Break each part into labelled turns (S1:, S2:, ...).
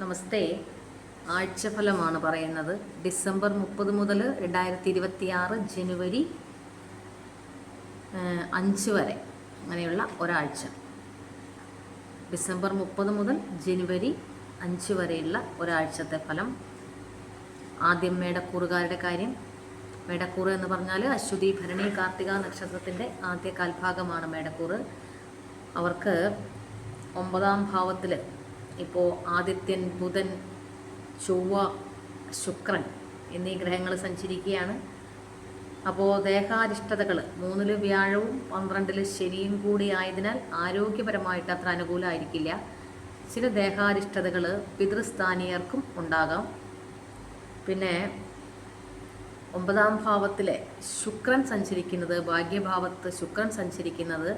S1: നമസ്തേ. ആഴ്ചഫലമാണ് പറയുന്നത്. ഡിസംബർ മുപ്പത് മുതൽ രണ്ടായിരത്തി ഇരുപത്തി ആറ് ജനുവരി അഞ്ച് വരെ അങ്ങനെയുള്ള ഒരാഴ്ച. ഡിസംബർ മുപ്പത് മുതൽ ജനുവരി അഞ്ച് വരെയുള്ള ഒരാഴ്ചത്തെ ഫലം. ആദ്യം മേടക്കൂറുകാരുടെ കാര്യം. മേടക്കൂറ് എന്ന് പറഞ്ഞാൽ അശ്വതി ഭരണി കാർത്തിക നക്ഷത്രത്തിന്റെ ആദ്യ കാൽഭാഗമാണ് മേടക്കൂറ്. അവർക്ക് ഒമ്പതാം ഭാവത്തിൽ ഇപ്പോൾ ആദിത്യൻ ബുധൻ ചൊവ്വ ശുക്രൻ എന്നീ ഗ്രഹങ്ങൾ സഞ്ചരിക്കുകയാണ്. അപ്പോൾ ദേഹാരിഷ്ടതകൾ മൂന്നിൽ വ്യാഴവും പന്ത്രണ്ടിൽ ശനിയും കൂടി ആയതിനാൽ ആരോഗ്യപരമായിട്ട് അത്ര അനുകൂലമായിരിക്കില്ല ചില ദേഹാരിഷ്ടതകൾ പിതൃസ്ഥാനീയർക്കും ഉണ്ടാകാം. പിന്നെ ഒമ്പതാം ഭാവത്തിലെ ശുക്രൻ സഞ്ചരിക്കുന്നത് ഭാഗ്യഭാവത്ത് ശുക്രൻ സഞ്ചരിക്കുന്നത്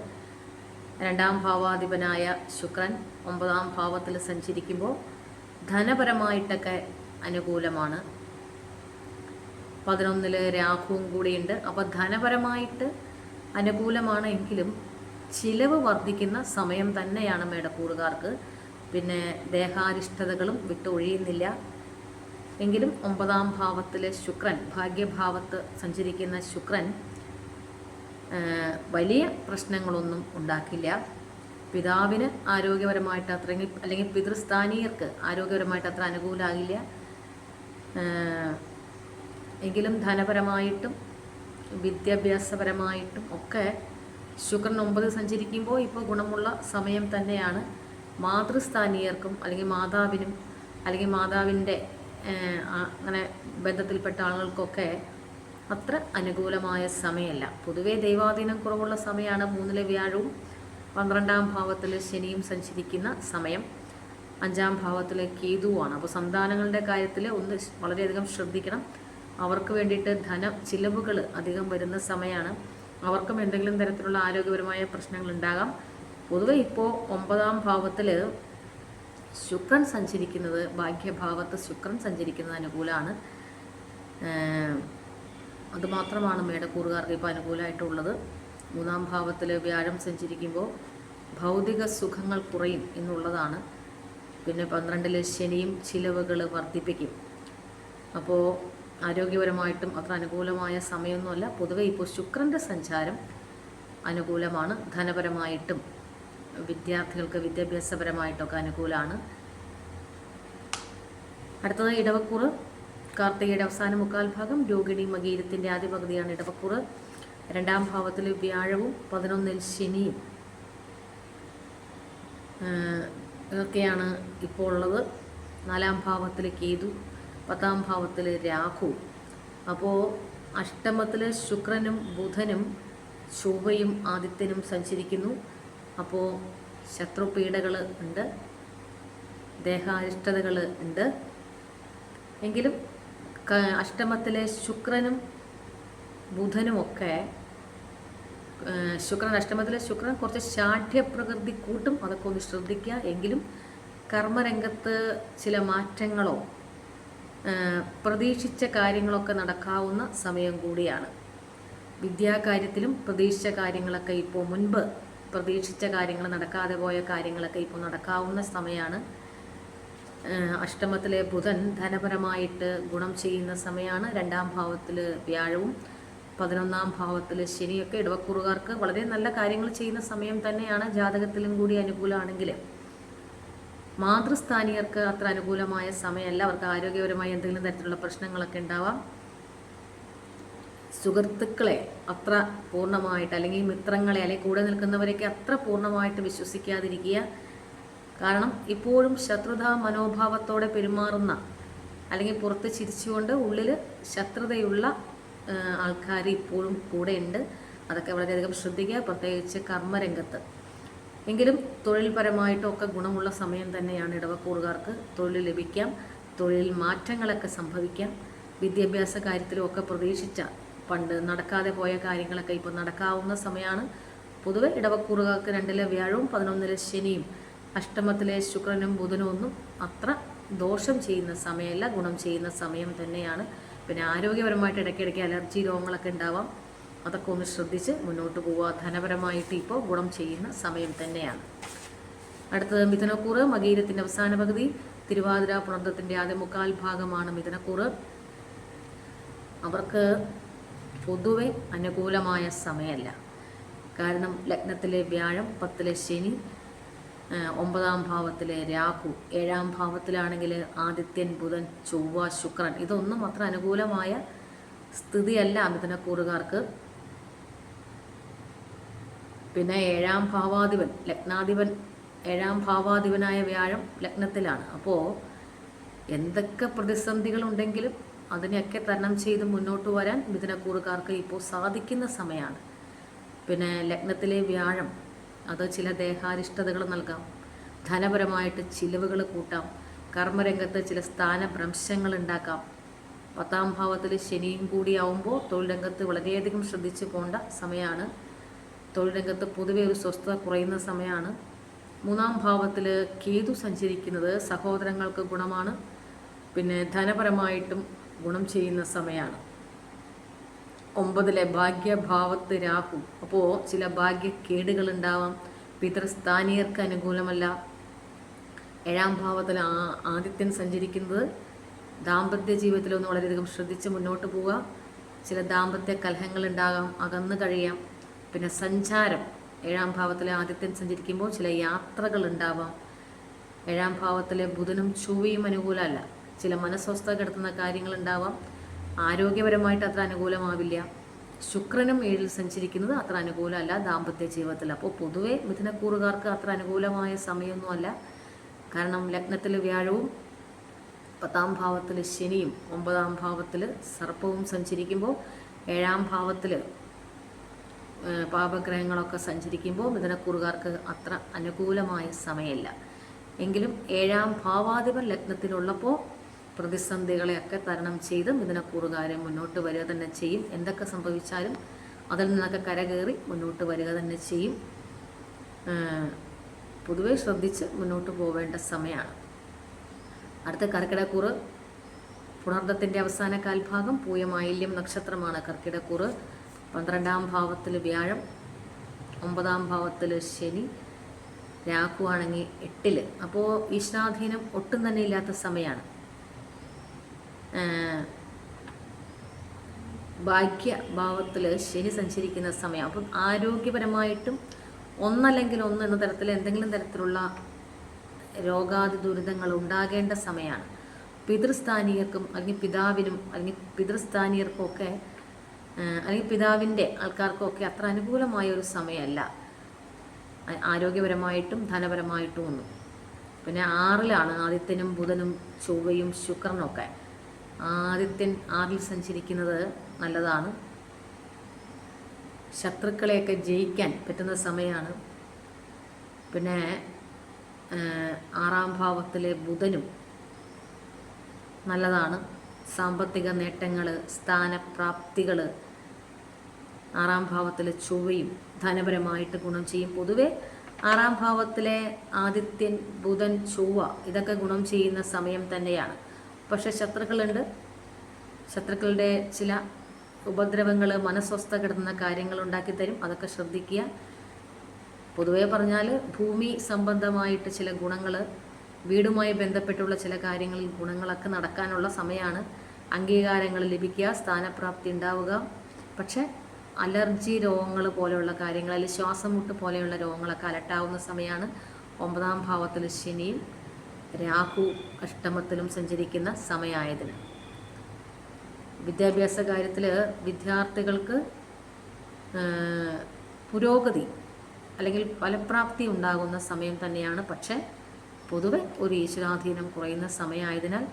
S1: രണ്ടാം ഭാവാധിപനായ ശുക്രൻ ഒമ്പതാം ഭാവത്തിൽ സഞ്ചരിക്കുമ്പോൾ ധനപരമായിട്ടൊക്കെ അനുകൂലമാണ്. പതിനൊന്നിൽ രാഹുവും കൂടിയുണ്ട്. അപ്പോൾ ധനപരമായിട്ട് അനുകൂലമാണ് എങ്കിലും ചിലവ് വർദ്ധിക്കുന്ന സമയം തന്നെയാണ് മേടക്കൂറുകാർക്ക് പിന്നെ ദേഹാരിഷ്ടതകളും വിട്ടൊഴിയുന്നില്ല. എങ്കിലും ഒമ്പതാം ഭാവത്തിലെ ശുക്രൻ ഭാഗ്യഭാവത്ത് സഞ്ചരിക്കുന്ന ശുക്രൻ വലിയ പ്രശ്നങ്ങളൊന്നും ഉണ്ടാക്കില്ല. പിതാവിന് ആരോഗ്യപരമായിട്ട് അത്രയെങ്കിൽ അല്ലെങ്കിൽ പിതൃസ്ഥാനീയർക്ക് ആരോഗ്യപരമായിട്ട് അത്ര അനുകൂലമാകില്ല എങ്കിലും ധനപരമായിട്ടും വിദ്യാഭ്യാസപരമായിട്ടും ഒക്കെ ശുക്രൻ ഒമ്പത് സഞ്ചരിക്കുമ്പോൾ ഇപ്പോൾ ഗുണമുള്ള സമയം തന്നെയാണ് മാതൃസ്ഥാനീയർക്കും അല്ലെങ്കിൽ മാതാവിനും അല്ലെങ്കിൽ മാതാവിന്റെ അങ്ങനെ ബന്ധത്തിൽപ്പെട്ട ആളുകൾക്കൊക്കെ അത്ര അനുകൂലമായ സമയമല്ല. പൊതുവേ ദൈവാധീനം കുറവുള്ള സമയമാണ് മൂന്നിലെ വ്യാഴവും പന്ത്രണ്ടാം ഭാവത്തിൽ ശനിയും സഞ്ചരിക്കുന്ന സമയം. അഞ്ചാം ഭാവത്തിൽ കേതുവാണ്. അപ്പോൾ സന്താനങ്ങളുടെ കാര്യത്തിൽ ഒന്ന് വളരെയധികം ശ്രദ്ധിക്കണം. അവർക്ക് വേണ്ടിയിട്ട് ധന ചിലവുകൾ അധികം വരുന്ന സമയമാണ് അവർക്കും എന്തെങ്കിലും തരത്തിലുള്ള ആരോഗ്യപരമായ പ്രശ്നങ്ങൾ ഉണ്ടാകാം. പൊതുവെ ഇപ്പോൾ ഒമ്പതാം ഭാവത്തിൽ ശുക്രൻ സഞ്ചരിക്കുന്നത് ഭാഗ്യഭാവത്ത് ശുക്രൻ സഞ്ചരിക്കുന്നത് അനുകൂലമാണ്. അതുമാത്രമാണ് മേടക്കൂറുകാർക്ക് ഇപ്പോൾ അനുകൂലമായിട്ടുള്ളത് മൂന്നാം ഭാവത്തിൽ വ്യാഴം സഞ്ചരിക്കുമ്പോൾ ഭൗതിക സുഖങ്ങൾ കുറയും എന്നുള്ളതാണ്. പിന്നെ പന്ത്രണ്ടിൽ ശനിയും ചിലവുകൾ വർദ്ധിപ്പിക്കും. അപ്പോൾ ആരോഗ്യപരമായിട്ടും അത്ര അനുകൂലമായ സമയമൊന്നുമല്ല. പൊതുവെ ഇപ്പോൾ ശുക്രന്റെ സഞ്ചാരം അനുകൂലമാണ്. ധനപരമായിട്ടും വിദ്യാർത്ഥികൾക്ക് വിദ്യാഭ്യാസപരമായിട്ടൊക്കെ അനുകൂലമാണ് അടുത്തത് ഇടവക്കൂറ്. കാർത്തികയുടെ അവസാന മുക്കാൽ ഭാഗം രോഹിണി മകീരത്തിന്റെ ആദ്യ പകുതിയാണ് ഇടവക്കൂറ്. രണ്ടാം ഭാവത്തിൽ വ്യാഴവും പതിനൊന്നിൽ ശനിയും. ഇതൊക്കെയാണ് ഇപ്പോൾ ഉള്ളത്. നാലാം ഭാവത്തിൽ കേതു പത്താം ഭാവത്തിൽ രാഹു. അപ്പോൾ അഷ്ടമത്തിൽ ശുക്രനും ബുധനും ചൊവ്വയും ആദിത്യനും സഞ്ചരിക്കുന്നു. അപ്പോൾ ശത്രുപീഡകൾ ഉണ്ട്. ദേഹാരിഷ്ടതകൾ ഉണ്ട്. എങ്കിലും അഷ്ടമത്തിലെ ശുക്രനും ബുധനും ഒക്കെ ശുക്രൻ അഷ്ടമത്തിലെ ശുക്രൻ കുറച്ച് ശാഠ്യപ്രകൃതി കൂട്ടും അതൊക്കെ ഒന്ന് ശ്രദ്ധിക്കുക. എങ്കിലും കർമ്മരംഗത്ത് ചില മാറ്റങ്ങളോ പ്രതീക്ഷിച്ച കാര്യങ്ങളൊക്കെ നടക്കാവുന്ന സമയം കൂടിയാണ്. വിദ്യാകാര്യത്തിലും പ്രതീക്ഷിച്ച കാര്യങ്ങളൊക്കെ ഇപ്പോൾ മുൻപ് പ്രതീക്ഷിച്ച കാര്യങ്ങൾ നടക്കാതെ പോയ കാര്യങ്ങളൊക്കെ ഇപ്പോൾ നടക്കാവുന്ന സമയമാണ്. അഷ്ടമത്തിലെ ബുധൻ ധനപരമായിട്ട് ഗുണം ചെയ്യുന്ന സമയമാണ് രണ്ടാം ഭാവത്തിൽ വ്യാഴവും പതിനൊന്നാം ഭാവത്തിൽ ശനിയൊക്കെ. ഇടവക്കൂറുകാർക്ക് വളരെ നല്ല കാര്യങ്ങൾ ചെയ്യുന്ന സമയം തന്നെയാണ് ജാതകത്തിലും കൂടി അനുകൂലമാണെങ്കിൽ. മാതൃസ്ഥാനീയർക്ക് അത്ര അനുകൂലമായ സമയമല്ല. അവർക്ക് ആരോഗ്യപരമായ എന്തെങ്കിലും തരത്തിലുള്ള പ്രശ്നങ്ങളൊക്കെ ഉണ്ടാവാം. സുഹൃത്തുക്കളെ അത്ര പൂർണമായിട്ട് അല്ലെങ്കിൽ മിത്രങ്ങളെ അല്ലെങ്കിൽ കൂടെ നിൽക്കുന്നവരെയൊക്കെ അത്ര പൂർണമായിട്ട് വിശ്വസിക്കാതിരിക്കുക. കാരണം ഇപ്പോഴും ശത്രുതാ മനോഭാവത്തോടെ പെരുമാറുന്ന അല്ലെങ്കിൽ പുറത്ത് ചിരിച്ചുകൊണ്ട് ഉള്ളിൽ ശത്രുതയുള്ള ആൾക്കാർ ഇപ്പോഴും കൂടെയുണ്ട് അതൊക്കെ വളരെയധികം ശ്രദ്ധിക്കുക. പ്രത്യേകിച്ച് കർമ്മരംഗത്ത്. എങ്കിലും തൊഴിൽപരമായിട്ടൊക്കെ ഗുണമുള്ള സമയം തന്നെയാണ് ഇടവക്കൂറുകാർക്ക് തൊഴിൽ ലഭിക്കാം. തൊഴിൽ മാറ്റങ്ങളൊക്കെ സംഭവിക്കാം. വിദ്യാഭ്യാസ കാര്യത്തിലുമൊക്കെ പ്രതീക്ഷിച്ച പണ്ട് നടക്കാതെ പോയ കാര്യങ്ങളൊക്കെ ഇപ്പോൾ നടക്കാവുന്ന സമയമാണ്. പൊതുവെ ഇടവക്കൂറുകാർക്ക് രണ്ടിലെ വ്യാഴവും പതിനൊന്നിലെ ശനിയും അഷ്ടമത്തിലെ ശുക്രനും ബുധനും ഒന്നും അത്ര ദോഷം ചെയ്യുന്ന സമയമല്ല ഗുണം ചെയ്യുന്ന സമയം തന്നെയാണ്. പിന്നെ ആരോഗ്യപരമായിട്ട് ഇടയ്ക്കിടയ്ക്ക് അലർജി രോഗങ്ങളൊക്കെ ഉണ്ടാവാം. അതൊക്കെ ഒന്ന് ശ്രദ്ധിച്ച് മുന്നോട്ട് പോവുക. ധനപരമായിട്ട് ഇപ്പോൾ ഗുണം ചെയ്യുന്ന സമയം തന്നെയാണ്. അടുത്തത് മിഥുനക്കൂറ് മകീരത്തിന്റെ അവസാന പകുതി. തിരുവാതിര പുണർത്തത്തിന്റെ ആദ്യ മുക്കാൽ ഭാഗമാണ് മിഥുനക്കൂറ്. അവർക്ക് പൊതുവെ അനുകൂലമായ സമയമല്ല. കാരണം ലഗ്നത്തിലെ വ്യാഴം പത്തിലെ ശനി ഒമ്പതാം ഭാവത്തിലെ രാഹു ഏഴാം ഭാവത്തിലാണെങ്കിൽ ആദിത്യൻ ബുധൻ ചൊവ്വ ശുക്രൻ. ഇതൊന്നും അത്ര അനുകൂലമായ സ്ഥിതിയല്ല മിഥുനക്കൂറുകാർക്ക് പിന്നെ ഏഴാം ഭാവാധിപൻ ലഗ്നാധിപൻ ഏഴാം ഭാവാധിപനായ വ്യാഴം ലഗ്നത്തിലാണ്. അപ്പോൾ എന്തൊക്കെ പ്രതിസന്ധികളുണ്ടെങ്കിലും അതിനെയൊക്കെ തരണം ചെയ്ത് മുന്നോട്ട് വരാൻ മിഥുനക്കൂറുകാർക്ക് ഇപ്പോൾ സാധിക്കുന്ന സമയമാണ്. പിന്നെ ലഗ്നത്തിലെ വ്യാഴം അത് ചില ദേഹാരിഷ്ടതകൾ നൽകാം. ധനപരമായിട്ട് ചിലവുകൾ കൂട്ടാം. കർമ്മരംഗത്ത് ചില സ്ഥാനഭ്രംശങ്ങൾ ഉണ്ടാക്കാം. പത്താം ഭാവത്തിൽ ശനിയും കൂടിയാവുമ്പോൾ തൊഴിൽ രംഗത്ത് വളരെയധികം ശ്രദ്ധിച്ചു പോകേണ്ട സമയമാണ് തൊഴിൽ രംഗത്ത് പൊതുവെ ഒരു സ്വസ്ഥത കുറയുന്ന സമയമാണ് മൂന്നാം ഭാവത്തിൽ കേതു സഞ്ചരിക്കുന്നത് സഹോദരങ്ങൾക്ക് ഗുണമാണ്. പിന്നെ ധനപരമായിട്ടും ഗുണം ചെയ്യുന്ന സമയമാണ് ഒമ്പതിലെ ഭാഗ്യഭാവത്ത് രാഹു. അപ്പോൾ ചില ഭാഗ്യക്കേടുകൾ ഉണ്ടാവാം പിതൃസ്ഥാനീയർക്ക് അനുകൂലമല്ല. ഏഴാം ഭാവത്തിൽ ആ ആദിത്യൻ സഞ്ചരിക്കുന്നത് ദാമ്പത്യ ജീവിതത്തിലൊന്ന് വളരെയധികം ശ്രദ്ധിച്ച് മുന്നോട്ട് പോവുക. ചില ദാമ്പത്യ കലഹങ്ങൾ ഉണ്ടാകാം അകന്നു കഴിയാം. പിന്നെ സഞ്ചാരം. ഏഴാം ഭാവത്തിലെ ആദിത്യൻ സഞ്ചരിക്കുമ്പോൾ ചില യാത്രകൾ ഉണ്ടാവാം ഏഴാം ഭാവത്തിലെ ബുധനും ചൊവ്വയും അനുകൂലമല്ല. ചില മനസ്വസ്ഥ കിടത്തുന്ന കാര്യങ്ങൾ ഉണ്ടാവാം ആരോഗ്യപരമായിട്ട് അത്ര അനുകൂലമാവില്ല. ശുക്രനും ഏഴിൽ സഞ്ചരിക്കുന്നത് അത്ര അനുകൂലമല്ല ദാമ്പത്യ ജീവിതത്തിൽ. അപ്പോൾ പൊതുവെ മിഥുനക്കൂറുകാർക്ക് അത്ര അനുകൂലമായ സമയമൊന്നുമല്ല. കാരണം ലഗ്നത്തിൽ വ്യാഴവും പത്താം ഭാവത്തിൽ ശനിയും ഒമ്പതാം ഭാവത്തിൽ സർപ്പവും സഞ്ചരിക്കുമ്പോൾ ഏഴാം ഭാവത്തിൽ പാപഗ്രഹങ്ങളൊക്കെ സഞ്ചരിക്കുമ്പോൾ മിഥുനക്കൂറുകാർക്ക് അത്ര അനുകൂലമായ സമയമല്ല. എങ്കിലും ഏഴാം ഭാവാധിപൻ ലഗ്നത്തിലുള്ളപ്പോൾ പ്രതിസന്ധികളെയൊക്കെ തരണം ചെയ്ത് മിഥുനക്കൂറുകാരെ മുന്നോട്ട് വരിക തന്നെ ചെയ്യും. എന്തൊക്കെ സംഭവിച്ചാലും അതിൽ നിന്നൊക്കെ കരകയറി മുന്നോട്ട് വരിക തന്നെ ചെയ്യും. പൊതുവെ ശ്രദ്ധിച്ച് മുന്നോട്ട് പോവേണ്ട സമയമാണ് അടുത്ത കർക്കിടക്കൂറ് പുണർദത്തിന്റെ അവസാന കാൽഭാഗം പൂയമായില്യം നക്ഷത്രമാണ് കർക്കിടക്കൂറ് പന്ത്രണ്ടാം ഭാവത്തിൽ വ്യാഴം ഒമ്പതാം ഭാവത്തിൽ ശനി രാഹു ആണെങ്കിൽ എട്ടിൽ അപ്പോൾ ഈശ്വരാധീനം ഒട്ടും തന്നെ ഇല്ലാത്ത സമയമാണ് ഭാഗ്യഭാവത്തിൽ ശനി സഞ്ചരിക്കുന്ന സമയം. അപ്പം ആരോഗ്യപരമായിട്ടും ഒന്നല്ലെങ്കിൽ ഒന്ന് എന്ന തരത്തിൽ എന്തെങ്കിലും തരത്തിലുള്ള രോഗാതി ദുരിതങ്ങൾ ഉണ്ടാകേണ്ട സമയമാണ് പിതൃസ്ഥാനീയർക്കും അല്ലെങ്കിൽ പിതാവിനും അല്ലെങ്കിൽ പിതൃസ്ഥാനീയർക്കൊക്കെ അല്ലെങ്കിൽ പിതാവിന്റെ ആൾക്കാർക്കൊക്കെ അത്ര അനുകൂലമായ ഒരു സമയമല്ല ആരോഗ്യപരമായിട്ടും ധനപരമായിട്ടും ഒന്നും. പിന്നെ ആറിലാണ് ആദിത്യനും ബുധനും ചൊവ്വയും ശുക്രനും ഒക്കെ ആദിത്യൻ ആറിൽ സഞ്ചരിക്കുന്നത് നല്ലതാണ്. ശത്രുക്കളെയൊക്കെ ജയിക്കാൻ പറ്റുന്ന സമയമാണ് പിന്നെ ആറാം ഭാവത്തിലെ ബുധനും നല്ലതാണ്. സാമ്പത്തിക നേട്ടങ്ങൾ സ്ഥാനപ്രാപ്തികൾ ആറാം ഭാവത്തിലെ ചൊവ്വയും ധനപരമായിട്ട് ഗുണം ചെയ്യും. പൊതുവെ ആറാം ഭാവത്തിലെ ആദിത്യൻ ബുധൻ ചൊവ്വ ഇതൊക്കെ ഗുണം ചെയ്യുന്ന സമയം തന്നെയാണ്. പക്ഷെ ശത്രുക്കളുണ്ട്. ശത്രുക്കളുടെ ചില ഉപദ്രവങ്ങൾ മനസ്വസ്ഥ കിടന്ന കാര്യങ്ങൾ ഉണ്ടാക്കി തരും. അതൊക്കെ ശ്രദ്ധിക്കുക. പൊതുവെ പറഞ്ഞാൽ ഭൂമി സംബന്ധമായിട്ട് ചില ഗുണങ്ങൾ വീടുമായി ബന്ധപ്പെട്ടുള്ള ചില കാര്യങ്ങളിൽ ഗുണങ്ങളൊക്കെ നടക്കാനുള്ള സമയമാണ് അംഗീകാരങ്ങൾ ലഭിക്കുക സ്ഥാനപ്രാപ്തി ഉണ്ടാവുക. പക്ഷേ അലർജി രോഗങ്ങൾ പോലെയുള്ള കാര്യങ്ങൾ അല്ലെങ്കിൽ ശ്വാസം മുട്ട് പോലെയുള്ള രോഗങ്ങളൊക്കെ അലട്ടാവുന്ന സമയമാണ് ഒമ്പതാം ഭാവത്തിൽ ശനിയും രാഹു അഷ്ടമത്തിലും സഞ്ചരിക്കുന്ന സമയമായതിന് വിദ്യാഭ്യാസ കാര്യത്തിൽ വിദ്യാർത്ഥികൾക്ക് പുരോഗതി അല്ലെങ്കിൽ ഫലപ്രാപ്തി ഉണ്ടാകുന്ന സമയം തന്നെയാണ്. പക്ഷേ പൊതുവെ ഒരു ഈശ്വരാധീനം കുറയുന്ന സമയമായതിനാൽ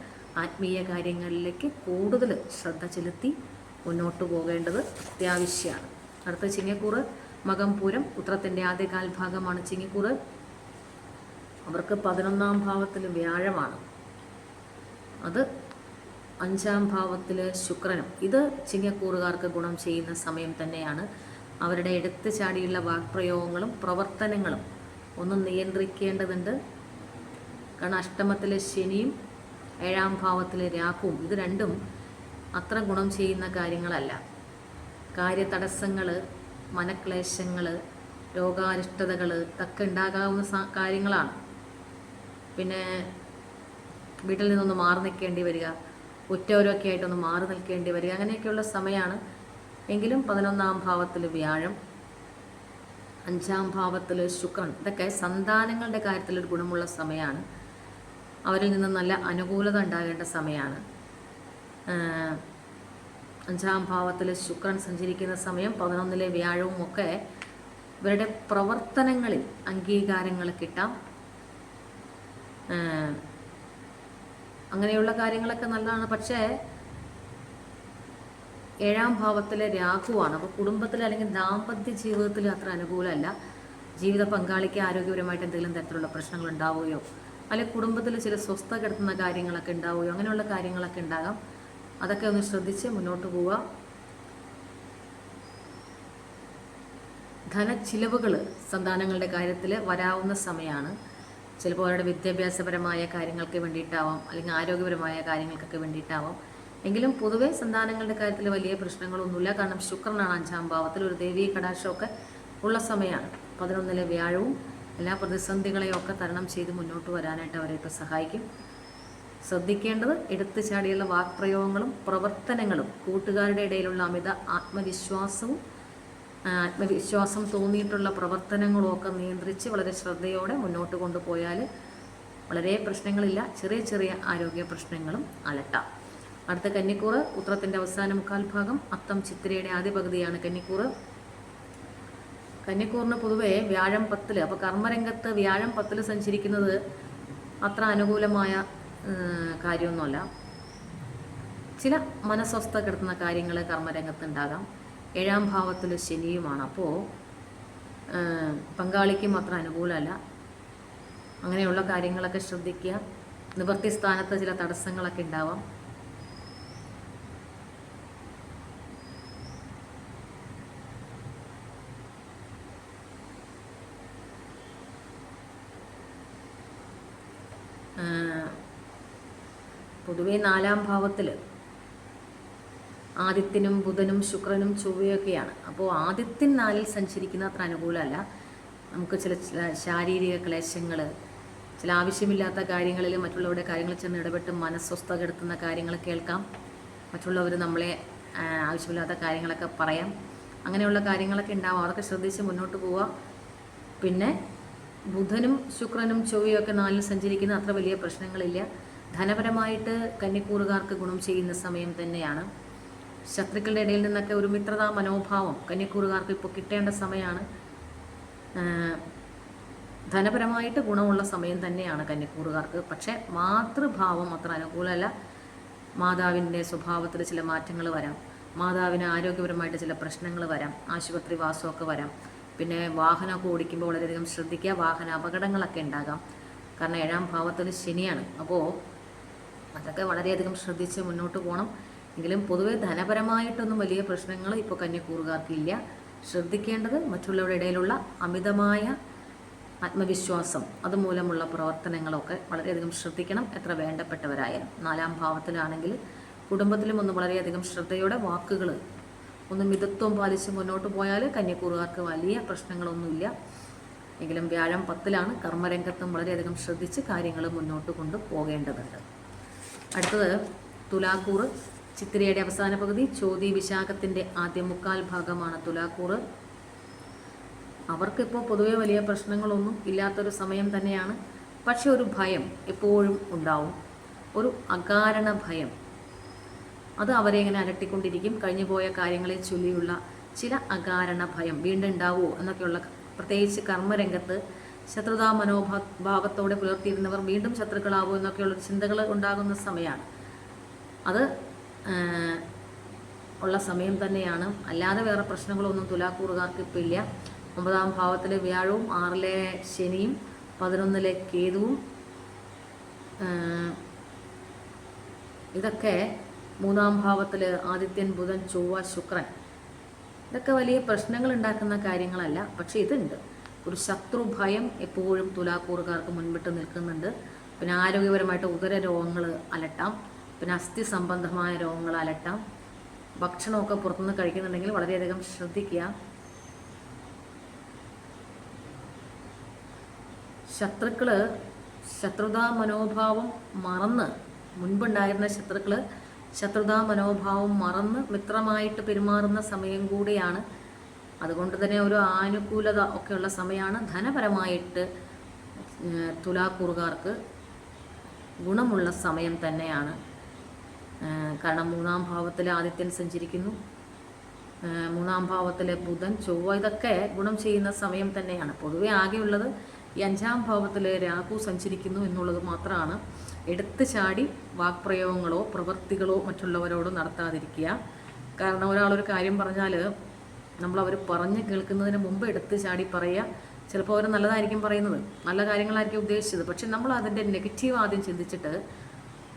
S1: ആത്മീയ കാര്യങ്ങളിലേക്ക് കൂടുതൽ ശ്രദ്ധ ചെലുത്തി മുന്നോട്ട് പോകേണ്ടത് അത്യാവശ്യമാണ്. അടുത്ത ചിങ്ങക്കൂറ് മകംപൂരം ഉത്രത്തിന്റെ ആദ്യ കാൽഭാഗമാണ് ചിങ്ങക്കൂറ്. അവർക്ക് പതിനൊന്നാം ഭാവത്തിൽ വ്യാഴമാണ്. അത് അഞ്ചാം ഭാവത്തിൽ ശുക്രനും. ഇത് ചിങ്ങക്കൂറുകാർക്ക് ഗുണം ചെയ്യുന്ന സമയം തന്നെയാണ്. അവരുടെ എടുത്തു ചാടിയുള്ള വാക്പ്രയോഗങ്ങളും പ്രവർത്തനങ്ങളും ഒന്ന് നിയന്ത്രിക്കേണ്ടതുണ്ട്. കാരണം അഷ്ടമത്തിലെ ശനിയും ഏഴാം ഭാവത്തിലെ രാഹുവും ഇത് രണ്ടും അത്ര ഗുണം ചെയ്യുന്ന കാര്യങ്ങളല്ല. കാര്യതടസ്സങ്ങൾ മനക്ലേശങ്ങൾ രോഗാരിഷ്ടതകൾ ഇതൊക്കെ ഉണ്ടാകാവുന്ന കാര്യങ്ങളാണ്. പിന്നെ വീട്ടിൽ നിന്നൊന്ന് മാറി നിൽക്കേണ്ടി വരിക ഉറ്റവരൊക്കെ ആയിട്ടൊന്ന് മാറി നിൽക്കേണ്ടി വരിക അങ്ങനെയൊക്കെയുള്ള സമയമാണ്. എങ്കിലും പതിനൊന്നാം ഭാവത്തിൽ വ്യാഴം അഞ്ചാം ഭാവത്തിൽ ശുക്രൻ ഇതൊക്കെ സന്താനങ്ങളുടെ കാര്യത്തിൽ ഒരു ഗുണമുള്ള സമയമാണ്. അവരിൽ നിന്ന് നല്ല അനുകൂലത ഉണ്ടാകേണ്ട സമയമാണ്. അഞ്ചാം ഭാവത്തിൽ ശുക്രൻ സഞ്ചരിക്കുന്ന സമയം പതിനൊന്നിലെ വ്യാഴവും ഒക്കെ ഇവരുടെ പ്രവർത്തനങ്ങളിൽ അംഗീകാരങ്ങൾ കിട്ടാം. അങ്ങനെയുള്ള കാര്യങ്ങളൊക്കെ നല്ലതാണ്. പക്ഷേ ഏഴാം ഭാവത്തിലെ രാഹുവാണ്. അപ്പോൾ കുടുംബത്തിൽ അല്ലെങ്കിൽ ദാമ്പത്യ ജീവിതത്തിൽ അത്ര അനുകൂലമല്ല. ജീവിത പങ്കാളിക്ക് ആരോഗ്യപരമായിട്ട് എന്തെങ്കിലും തരത്തിലുള്ള പ്രശ്നങ്ങൾ ഉണ്ടാവുകയോ അല്ലെങ്കിൽ കുടുംബത്തിൽ ചില സ്വസ്ഥ കിടത്തുന്ന കാര്യങ്ങളൊക്കെ ഉണ്ടാവുകയോ അങ്ങനെയുള്ള കാര്യങ്ങളൊക്കെ ഉണ്ടാകാം. അതൊക്കെ ഒന്ന് ശ്രദ്ധിച്ച് മുന്നോട്ട് പോവുക. ധനച്ചിലവുകൾ സന്താനങ്ങളുടെ കാര്യത്തിൽ വരാവുന്ന സമയമാണ് ചിലപ്പോൾ അവരുടെ വിദ്യാഭ്യാസപരമായ കാര്യങ്ങൾക്ക് വേണ്ടിയിട്ടാവാം അല്ലെങ്കിൽ ആരോഗ്യപരമായ കാര്യങ്ങൾക്കൊക്കെ വേണ്ടിയിട്ടാവാം. എങ്കിലും പൊതുവെ സന്താനങ്ങളുടെ കാര്യത്തിൽ വലിയ പ്രശ്നങ്ങളൊന്നുമില്ല. കാരണം ശുക്രനാണ് അഞ്ചാം ഭാവത്തിൽ ഒരു ദേവീ കടാക്ഷമൊക്കെ ഉള്ള സമയമാണ് പതിനൊന്നിലെ വ്യാഴവും എല്ലാ പ്രതിസന്ധികളെയും ഒക്കെ തരണം ചെയ്ത് മുന്നോട്ട് വരാനായിട്ട് അവരെയൊക്കെ സഹായിക്കും. ശ്രദ്ധിക്കേണ്ടത് എടുത്തു ചാടിയുള്ള വാക്പ്രയോഗങ്ങളും പ്രവർത്തനങ്ങളും കൂട്ടുകാരുടെ ഇടയിലുള്ള അമിത ആത്മവിശ്വാസവും ആത്മവിശ്വാസം തോന്നിയിട്ടുള്ള പ്രവർത്തനങ്ങളുമൊക്കെ നിയന്ത്രിച്ച് വളരെ ശ്രദ്ധയോടെ മുന്നോട്ട് കൊണ്ടുപോയാൽ വളരെ പ്രശ്നങ്ങളില്ല. ചെറിയ ചെറിയ ആരോഗ്യ പ്രശ്നങ്ങളും അലട്ടാം. അടുത്ത കന്നിക്കൂറ് ഉത്രത്തിന്റെ അവസാന മുക്കാൽ ഭാഗം അത്തം ചിത്രയുടെ ആദ്യ പകുതിയാണ് കന്നിക്കൂറ്. കന്നിക്കൂറിന് പൊതുവേ വ്യാഴം പത്തിൽ അപ്പോൾ കർമ്മരംഗത്ത് വ്യാഴം പത്തിൽ സഞ്ചരിക്കുന്നത് അത്ര അനുകൂലമായ കാര്യമൊന്നുമല്ല. ചില മനസ്വസ്ഥ കിടത്തുന്ന കാര്യങ്ങൾ കർമ്മരംഗത്ത് ഉണ്ടാകാം. ഏഴാം ഭാവത്തിൽ ശനിയുമാണ്. അപ്പോൾ പങ്കാളിക്ക് മാത്രം അനുകൂലമല്ല. അങ്ങനെയുള്ള കാര്യങ്ങളൊക്കെ ശ്രദ്ധിക്കുക. നിവൃത്തി സ്ഥാനത്ത് ചില തടസ്സങ്ങളൊക്കെ ഉണ്ടാവാം. പൊതുവെ നാലാം ഭാവത്തിൽ ആദിത്യനും ബുധനും ശുക്രനും ചൊവ്വയൊക്കെയാണ്. അപ്പോൾ ആദിത്യൻ നാലിൽ സഞ്ചരിക്കുന്ന അത്ര അനുകൂലമല്ല. നമുക്ക് ചില ശാരീരിക ക്ലേശങ്ങൾ ചില ആവശ്യമില്ലാത്ത കാര്യങ്ങളിൽ മറ്റുള്ളവരുടെ കാര്യങ്ങളിൽ ചെന്ന് ഇടപെട്ട് മനസ്വസ്ഥ കെടുത്തുന്ന കാര്യങ്ങൾ കേൾക്കാം. മറ്റുള്ളവർ നമ്മളെ ആവശ്യമില്ലാത്ത കാര്യങ്ങളൊക്കെ പറയാം. അങ്ങനെയുള്ള കാര്യങ്ങളൊക്കെ ഉണ്ടാവും. അതൊക്കെ ശ്രദ്ധിച്ച് മുന്നോട്ട് പോവുക പിന്നെ ബുധനും ശുക്രനും ചൊവ്വയൊക്കെ നാലിൽ സഞ്ചരിക്കുന്ന അത്ര വലിയ പ്രശ്നങ്ങളില്ല. ധനപരമായിട്ട് കന്നിക്കൂറുകാർക്ക് ഗുണം ചെയ്യുന്ന സമയം തന്നെയാണ്. ശത്രുക്കളുടെ ഇടയിൽ നിന്നൊക്കെ ഒരു മിത്രതാ മനോഭാവം കന്യക്കൂറുകാർക്ക് ഇപ്പോൾ കിട്ടേണ്ട സമയമാണ്. ധനപരമായിട്ട് ഗുണമുള്ള സമയം തന്നെയാണ് കന്യക്കൂറുകാർക്ക്. പക്ഷേ മാതൃഭാവം അത്ര അനുകൂലമല്ല. മാതാവിന്റെ സ്വഭാവത്തിൽ ചില മാറ്റങ്ങൾ വരാം. മാതാവിന് ആരോഗ്യപരമായിട്ട് ചില പ്രശ്നങ്ങൾ വരാം. ആശുപത്രി വാസമൊക്കെ വരാം. പിന്നെ വാഹനമൊക്കെ ഓടിക്കുമ്പോൾ വളരെയധികം ശ്രദ്ധിക്കുക. വാഹന അപകടങ്ങളൊക്കെ ഉണ്ടാകാം. കാരണം ഏഴാം ഭാവത്തിൽ ശനിയാണ്. അപ്പോൾ അതൊക്കെ വളരെയധികം ശ്രദ്ധിച്ച് മുന്നോട്ട് പോകണം. എങ്കിലും പൊതുവെ ധനപരമായിട്ടൊന്നും വലിയ പ്രശ്നങ്ങൾ ഇപ്പോൾ കന്യക്കൂറുകാർക്കില്ല ശ്രദ്ധിക്കേണ്ടത് മറ്റുള്ളവരുടെ ഇടയിലുള്ള അമിതമായ ആത്മവിശ്വാസം അതുമൂലമുള്ള പ്രവർത്തനങ്ങളൊക്കെ വളരെയധികം ശ്രദ്ധിക്കണം. എത്ര വേണ്ടപ്പെട്ടവരായാലും നാലാം ഭാവത്തിലാണെങ്കിൽ കുടുംബത്തിലും ഒന്ന് വളരെയധികം ശ്രദ്ധയോടെ വാക്കുകൾ ഒന്ന് മിതത്വം പാലിച്ച് മുന്നോട്ട് പോയാൽ കന്യക്കൂറുകാർക്ക് വലിയ പ്രശ്നങ്ങളൊന്നുമില്ല. എങ്കിലും വ്യാഴം പത്തിലാണ് കർമ്മരംഗത്തും വളരെയധികം ശ്രദ്ധിച്ച് കാര്യങ്ങൾ മുന്നോട്ട് കൊണ്ടുപോകേണ്ടതുണ്ട്. അടുത്തത് തുലാക്കൂറ്. ചിത്തിരയുടെ അവസാന പകുതി ചോതി വിശാഖത്തിന്റെ ആദ്യ മുക്കാൽ ഭാഗമാണ് തുലാക്കൂറ്. അവർക്കിപ്പോൾ പൊതുവെ വലിയ പ്രശ്നങ്ങളൊന്നും ഇല്ലാത്തൊരു സമയം തന്നെയാണ്. പക്ഷെ ഒരു ഭയം എപ്പോഴും ഉണ്ടാവും. ഒരു അകാരണ ഭയം. അത് അവരെ ഇങ്ങനെ അലട്ടിക്കൊണ്ടിരിക്കും. കഴിഞ്ഞു പോയ കാര്യങ്ങളെ ചൊല്ലിയുള്ള ചില അകാരണ ഭയം. വീണ്ടുണ്ടാവുമോ എന്നൊക്കെയുള്ള പ്രത്യേകിച്ച് കർമ്മരംഗത്ത് ശത്രുതാ മനോഭാവത്തോടെ പുലർത്തിയിരുന്നവർ വീണ്ടും ശത്രുക്കളാവോ എന്നൊക്കെയുള്ള ചിന്തകൾ ഉണ്ടാകുന്ന സമയമാണ് അത് ഉള്ള സമയം തന്നെയാണ്. അല്ലാതെ വേറെ പ്രശ്നങ്ങളൊന്നും തുലാക്കൂറുകാർക്ക് ഇപ്പം ഇല്ല ഒമ്പതാം ഭാവത്തിലെ വ്യാഴവും ആറിലെ ശനിയും പതിനൊന്നിലെ കേതുവും ഇതൊക്കെ മൂന്നാം ഭാവത്തിൽ ആദിത്യൻ ബുധൻ ചൊവ്വ ശുക്രൻ. ഇതൊക്കെ വലിയ പ്രശ്നങ്ങൾ ഉണ്ടാക്കുന്ന കാര്യങ്ങളല്ല പക്ഷേ ഇതുണ്ട്. ഒരു ശത്രു ഭയം എപ്പോഴും തുലാക്കൂറുകാർക്ക് മുൻപിട്ട് നിൽക്കുന്നുണ്ട്. പിന്നെ ആരോഗ്യപരമായിട്ട് ഉദര രോഗങ്ങൾ അലട്ടാം. പിന്നെ അസ്ഥി സംബന്ധമായ രോഗങ്ങൾ അലട്ടാം. ഭക്ഷണമൊക്കെ പുറത്തുനിന്ന് കഴിക്കുന്നുണ്ടെങ്കിൽ വളരെയധികം ശ്രദ്ധിക്കുക. ശത്രുക്കൾ ശത്രുതാ മനോഭാവം മറന്ന് മുൻപുണ്ടായിരുന്ന ശത്രുക്കൾ ശത്രുതാ മനോഭാവം മറന്ന് മിത്രമായിട്ട് പെരുമാറുന്ന സമയം കൂടിയാണ്. അതുകൊണ്ട് തന്നെ ഒരു ആനുകൂലത ഒക്കെയുള്ള സമയമാണ് ധനപരമായിട്ട് തുലാക്കൂറുകാർക്ക് ഗുണമുള്ള സമയം തന്നെയാണ്. കാരണം മൂന്നാം ഭാവത്തിൽ ആദിത്യൻ സഞ്ചരിക്കുന്നു. മൂന്നാം ഭാവത്തിലെ ബുധൻ ചൊവ്വ ഇതൊക്കെ ഗുണം ചെയ്യുന്ന സമയം തന്നെയാണ്. പൊതുവെ ആകെയുള്ളത് ഈ അഞ്ചാം ഭാവത്തിൽ രാഹു സഞ്ചരിക്കുന്നു എന്നുള്ളത് മാത്രമാണ്. എടുത്തു ചാടി വാക്പ്രയോഗങ്ങളോ പ്രവൃത്തികളോ മറ്റുള്ളവരോട് നടത്താതിരിക്കുക. കാരണം ഒരാളൊരു കാര്യം പറഞ്ഞാൽ നമ്മൾ അവർ പറഞ്ഞ് കേൾക്കുന്നതിന് മുമ്പ് എടുത്തു ചാടി പറയുക. ചിലപ്പോൾ അവർ നല്ലതായിരിക്കും പറയുന്നത്. നല്ല കാര്യങ്ങളായിരിക്കും ഉദ്ദേശിച്ചത്. പക്ഷെ നമ്മൾ അതിന്റെ നെഗറ്റീവ് ആദ്യം ചിന്തിച്ചിട്ട്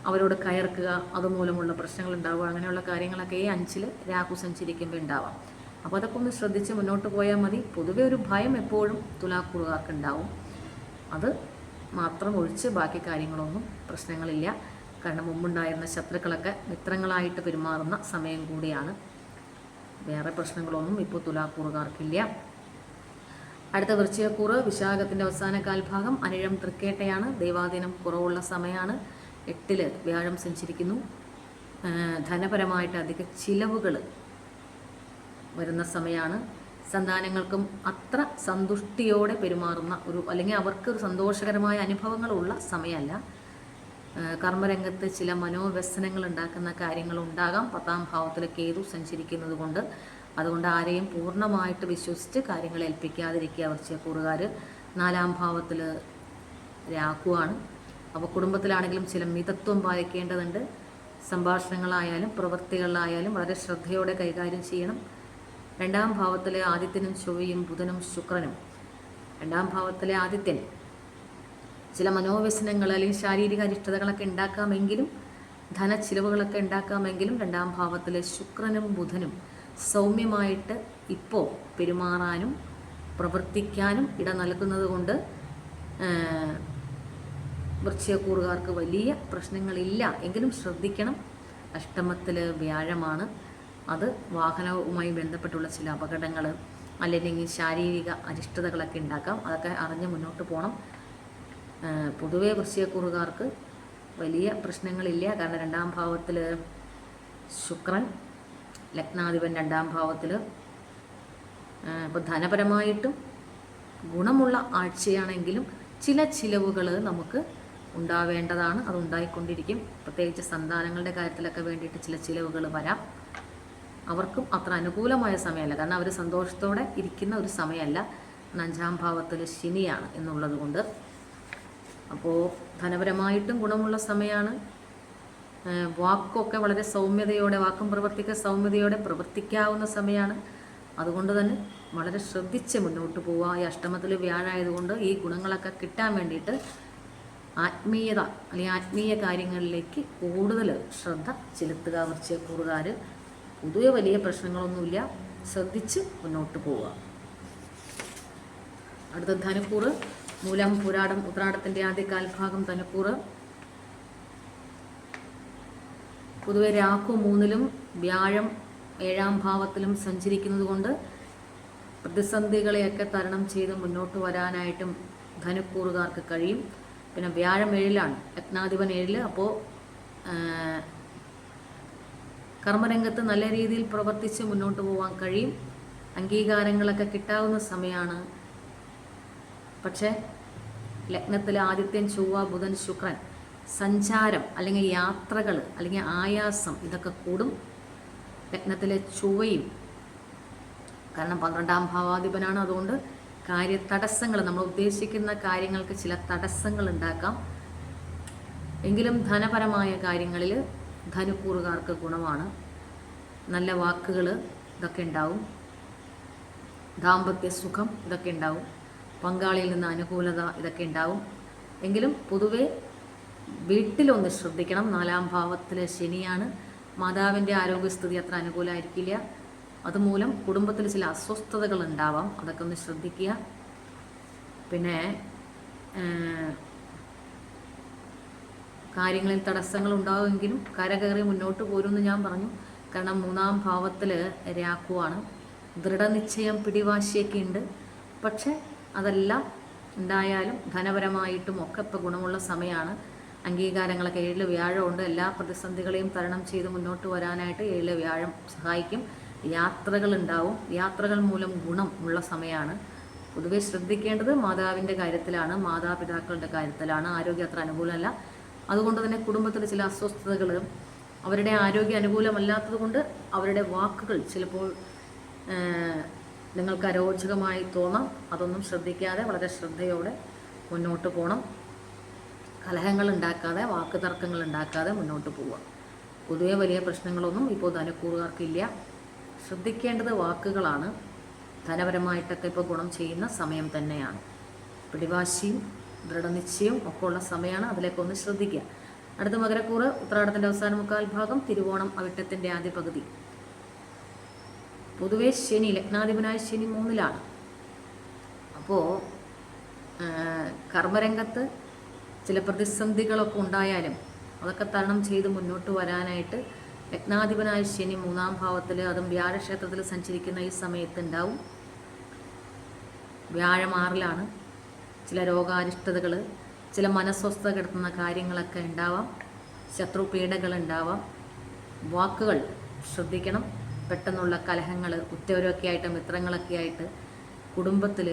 S1: അവരോട് കയർക്കുക അതുമൂലമുള്ള പ്രശ്നങ്ങൾ ഉണ്ടാവുക അങ്ങനെയുള്ള കാര്യങ്ങളൊക്കെ ഈ അഞ്ചിൽ രാഹു സഞ്ചരിക്കുമ്പോൾ ഉണ്ടാവാം. അപ്പോൾ അതൊക്കെ ഒന്ന് ശ്രദ്ധിച്ച് മുന്നോട്ട് പോയാൽ മതി. പൊതുവെ ഒരു ഭയം എപ്പോഴും തുലാക്കുറുകാർക്ക് ഉണ്ടാവും അത് മാത്രം ഒഴിച്ച് ബാക്കി കാര്യങ്ങളൊന്നും പ്രശ്നങ്ങളില്ല. കാരണം മുമ്പുണ്ടായിരുന്ന ശത്രുക്കളൊക്കെ മിത്രങ്ങളായിട്ട് പെരുമാറുന്ന സമയം കൂടിയാണ്. വേറെ പ്രശ്നങ്ങളൊന്നും ഇപ്പോൾ തുലാക്കൂറുകാർക്കില്ല. അടുത്ത വൃശ്ചികക്കൂറ് വിശാഖത്തിന്റെ അവസാന കാൽഭാഗം അനിഴം തൃക്കേട്ടയാണ്. ദൈവാധീനം കുറവുള്ള സമയമാണ്. എട്ടിൽ വ്യാഴം സഞ്ചരിക്കുന്നു. ധനപരമായിട്ട് അധിക ചിലവുകൾ വരുന്ന സമയമാണ് സന്താനങ്ങൾക്കും അത്ര സന്തുഷ്ടിയോടെ പെരുമാറുന്ന ഒരു അല്ലെങ്കിൽ അവർക്ക് ഒരു സന്തോഷകരമായ അനുഭവങ്ങളുള്ള സമയമല്ല കർമ്മരംഗത്ത് ചില മനോവ്യസനങ്ങൾ ഉണ്ടാക്കുന്ന കാര്യങ്ങൾ ഉണ്ടാകാം. പത്താം ഭാവത്തിൽ കേതു സഞ്ചരിക്കുന്നത് കൊണ്ട്. അതുകൊണ്ട് ആരെയും പൂർണമായിട്ട് വിശ്വസിച്ച് കാര്യങ്ങൾ ഏൽപ്പിക്കാതിരിക്കുക അവർ ചെക്കൂറുകാർ നാലാം ഭാവത്തിൽ രാഹുവാണ്. അപ്പോൾ കുടുംബത്തിലാണെങ്കിലും ചില മിതത്വം പാലിക്കേണ്ടതുണ്ട്. സംഭാഷണങ്ങളായാലും പ്രവൃത്തികളിലായാലും വളരെ ശ്രദ്ധയോടെ കൈകാര്യം ചെയ്യണം. രണ്ടാം ഭാവത്തിലെ ആദിത്യനും ചൊവ്വയും ബുധനും ശുക്രനും. രണ്ടാം ഭാവത്തിലെ ആദിത്യൻ. ചില മനോവ്യസനങ്ങൾ അല്ലെങ്കിൽ ശാരീരിക അരിഷ്ടതകളൊക്കെ ഉണ്ടാക്കാമെങ്കിലും ധന ചിലവുകളൊക്കെ ഉണ്ടാക്കാമെങ്കിലും രണ്ടാം ഭാവത്തിലെ ശുക്രനും ബുധനും സൗമ്യമായിട്ട് ഇപ്പോൾ പെരുമാറാനും പ്രവർത്തിക്കാനും ഇട നൽകുന്നത് കൊണ്ട് വൃശ്ചികക്കൂറുകാർക്ക് വലിയ പ്രശ്നങ്ങളില്ല. എങ്കിലും ശ്രദ്ധിക്കണം. അഷ്ടമത്തിൽ വ്യാഴമാണ്. അത് വാഹനവുമായി ബന്ധപ്പെട്ടുള്ള ചില അപകടങ്ങൾ അല്ലെങ്കിൽ ശാരീരിക അരിഷ്ടതകളൊക്കെ ഉണ്ടാക്കാം അതൊക്കെ അറിഞ്ഞ് മുന്നോട്ട് പോകണം പൊതുവേ വൃശ്ചികക്കൂറുകാർക്ക് വലിയ പ്രശ്നങ്ങളില്ല. കാരണം രണ്ടാം ഭാവത്തിൽ ശുക്രൻ ലഗ്നാധിപൻ രണ്ടാം ഭാവത്തിൽ ഇപ്പോൾ ധനപരമായിട്ടും ഗുണമുള്ള ആഴ്ചയാണെങ്കിലും ചില ചിലവുകൾ നമുക്ക് ഉണ്ടാവേണ്ടതാണ്. അത് ഉണ്ടായിക്കൊണ്ടിരിക്കും. പ്രത്യേകിച്ച് സന്താനങ്ങളുടെ കാര്യത്തിലൊക്കെ വേണ്ടിയിട്ട് ചില ചിലവുകൾ വരാം. അവർക്കും അത്ര അനുകൂലമായ സമയമല്ല. കാരണം അവർ സന്തോഷത്തോടെ ഇരിക്കുന്ന ഒരു സമയമല്ല. അഞ്ചാം ഭാവത്തിൽ ശനിയാണ് എന്നുള്ളത് കൊണ്ട്. അപ്പോൾ ധനപരമായിട്ടും ഗുണമുള്ള സമയമാണ് വാക്കൊക്കെ വളരെ സൗമ്യതയോടെ വാക്കും പ്രവർത്തിക്ക സൗമ്യതയോടെ പ്രവർത്തിക്കാവുന്ന സമയമാണ് അതുകൊണ്ട് തന്നെ വളരെ ശ്രദ്ധിച്ച് മുന്നോട്ട് പോവുക. ഈ അഷ്ടമത്തിൽ വ്യാഴായതുകൊണ്ട് ഈ ഗുണങ്ങളൊക്കെ കിട്ടാൻ വേണ്ടിയിട്ട് ആത്മീയത അല്ലെങ്കിൽ ആത്മീയ കാര്യങ്ങളിലേക്ക് കൂടുതൽ ശ്രദ്ധ ചെലുത്തുക വൃശ്ചികക്കൂറുകാർ പൊതുവെ വലിയ പ്രശ്നങ്ങളൊന്നുമില്ല. ശ്രദ്ധിച്ച് മുന്നോട്ട് പോവുക. അടുത്ത ധനുക്കൂറ് മൂലം പുരാടം ഉത്രാടത്തിന്റെ ആദ്യ കാൽഭാഗം ധനുക്കൂറ് പൊതുവെ രാഹു മൂന്നിലും വ്യാഴം ഏഴാം ഭാവത്തിലും സഞ്ചരിക്കുന്നത് കൊണ്ട് പ്രതിസന്ധികളെയൊക്കെ തരണം ചെയ്ത് മുന്നോട്ട് വരാനായിട്ടും ധനുക്കൂറുകാർക്ക് കഴിയും. പിന്നെ വ്യാഴം ഏഴിലാണ് യജ്ഞാധിപൻ ഏഴിൽ അപ്പോൾ കർമ്മരംഗത്ത് നല്ല രീതിയിൽ പ്രവർത്തിച്ച് മുന്നോട്ട് പോകാൻ കഴിയും. അംഗീകാരങ്ങളൊക്കെ കിട്ടാവുന്ന സമയമാണ് പക്ഷേ ലഗ്നത്തിൽ ആദിത്യൻ ചൊവ്വ ബുധൻ ശുക്രൻ സഞ്ചാരം അല്ലെങ്കിൽ യാത്രകൾ അല്ലെങ്കിൽ ആയാസം ഇതൊക്കെ കൂടും. ലഗ്നത്തിലെ ചൊവ്വയും കാരണം പന്ത്രണ്ടാം ഭാവാധിപനാണ് അതുകൊണ്ട് കാര്യ തടസ്സങ്ങൾ നമ്മൾ ഉദ്ദേശിക്കുന്ന കാര്യങ്ങൾക്ക് ചില തടസ്സങ്ങൾ ഉണ്ടാക്കാം. എങ്കിലും ധനപരമായ കാര്യങ്ങളിൽ ധനുക്കൂറുകാർക്ക് ഗുണമാണ്. നല്ല വാക്കുകൾ ഇതൊക്കെ ഉണ്ടാവും. ദാമ്പത്യ സുഖം ഇതൊക്കെ ഉണ്ടാവും. പങ്കാളിയിൽ നിന്ന് അനുകൂലത ഇതൊക്കെ ഉണ്ടാവും. എങ്കിലും പൊതുവെ വീട്ടിലൊന്ന് ശ്രദ്ധിക്കണം. നാലാം ഭാവത്തിലെ ശനിയാണ്. മാതാവിന്റെ ആരോഗ്യസ്ഥിതി അത്ര അനുകൂലമായിരിക്കില്ല അതുമൂലം കുടുംബത്തിൽ ചില അസ്വസ്ഥതകൾ ഉണ്ടാവാം അതൊക്കെ ഒന്ന് ശ്രദ്ധിക്കുക. പിന്നെ കാര്യങ്ങളിൽ തടസ്സങ്ങൾ ഉണ്ടാവുമെങ്കിലും കരകയറി മുന്നോട്ട് പോരുമെന്ന് ഞാൻ പറഞ്ഞു. കാരണം മൂന്നാം ഭാവത്തിൽ രാക്കുവാണ് ദൃഢനിശ്ചയം പിടിവാശിയൊക്കെ ഉണ്ട് പക്ഷെ അതെല്ലാം ഉണ്ടായാലും ധനപരമായിട്ടും ഒക്കെ ഇപ്പോൾ ഗുണമുള്ള സമയമാണ്. അംഗീകാരങ്ങളൊക്കെ ഏഴിൽ വ്യാഴമുണ്ട്. എല്ലാ പ്രതിസന്ധികളെയും തരണം ചെയ്ത് മുന്നോട്ട് വരാനായിട്ട് ഏഴിൽ വ്യാഴം സഹായിക്കും. യാത്രകൾ ഉണ്ടാവും യാത്രകൾ മൂലം ഗുണം ഉള്ള സമയമാണ് പൊതുവെ ശ്രദ്ധിക്കേണ്ടത് മാതാവിന്റെ കാര്യത്തിലാണ് മാതാപിതാക്കളുടെ കാര്യത്തിലാണ്. ആരോഗ്യം അത്ര അനുകൂലമല്ല. അതുകൊണ്ട് തന്നെ കുടുംബത്തിൽ ചില അസ്വസ്ഥതകൾ അവരുടെ ആരോഗ്യ അനുകൂലമല്ലാത്തത് കൊണ്ട് അവരുടെ വാക്കുകൾ ചിലപ്പോൾ നിങ്ങൾക്ക് അരോചകമായി തോന്നാം. അതൊന്നും ശ്രദ്ധിക്കാതെ വളരെ ശ്രദ്ധയോടെ മുന്നോട്ട് പോകണം കലഹങ്ങൾ ഉണ്ടാക്കാതെ വാക്ക് തർക്കങ്ങൾ ഉണ്ടാക്കാതെ മുന്നോട്ട് പോവുക. പൊതുവെ വലിയ പ്രശ്നങ്ങളൊന്നും ഇപ്പോൾ ധനക്കൂറുകാർക്കില്ല. ശ്രദ്ധിക്കേണ്ടത് വാക്കുകളാണ്. ധനപരമായിട്ടൊക്കെ ഇപ്പോൾ ഗുണം ചെയ്യുന്ന സമയം തന്നെയാണ്. പിടിവാശിയും ദൃഢനിശ്ചയവും ഒക്കെ ഉള്ള സമയമാണ് അതിലേക്ക് ഒന്ന് ശ്രദ്ധിക്കുക. അടുത്ത മകരക്കൂറ് ഉത്രാടത്തിന്റെ അവസാന മുക്കാൽ ഭാഗം തിരുവോണം അവിട്ടത്തിന്റെ ആദ്യ പകുതി. പൊതുവേ ശനി ലഗ്നാധിപനായ ശനി മൂന്നിലാണ്. അപ്പോൾ കർമ്മരംഗത്ത് ചില പ്രതിസന്ധികളൊക്കെ ഉണ്ടായാലും അതൊക്കെ തരണം ചെയ്ത് മുന്നോട്ട് വരാനായിട്ട് ലഗ്നാധിപനായ ശനി മൂന്നാം ഭാവത്തിൽ അതും വ്യാഴക്ഷേത്രത്തിൽ സഞ്ചരിക്കുന്ന ഈ സമയത്ത് ഉണ്ടാവും വ്യാഴമാറിലാണ് ചില രോഗാരിഷ്ടതകൾ ചില മനസ്വസ്ഥത കിടത്തുന്ന കാര്യങ്ങളൊക്കെ ഉണ്ടാവാം. ശത്രുപീഡകൾ ഉണ്ടാവാം വാക്കുകൾ ശ്രദ്ധിക്കണം. പെട്ടെന്നുള്ള കലഹങ്ങൾ ഉറ്റവരൊക്കെ ആയിട്ട് മിത്രങ്ങളൊക്കെ ആയിട്ട് കുടുംബത്തിൽ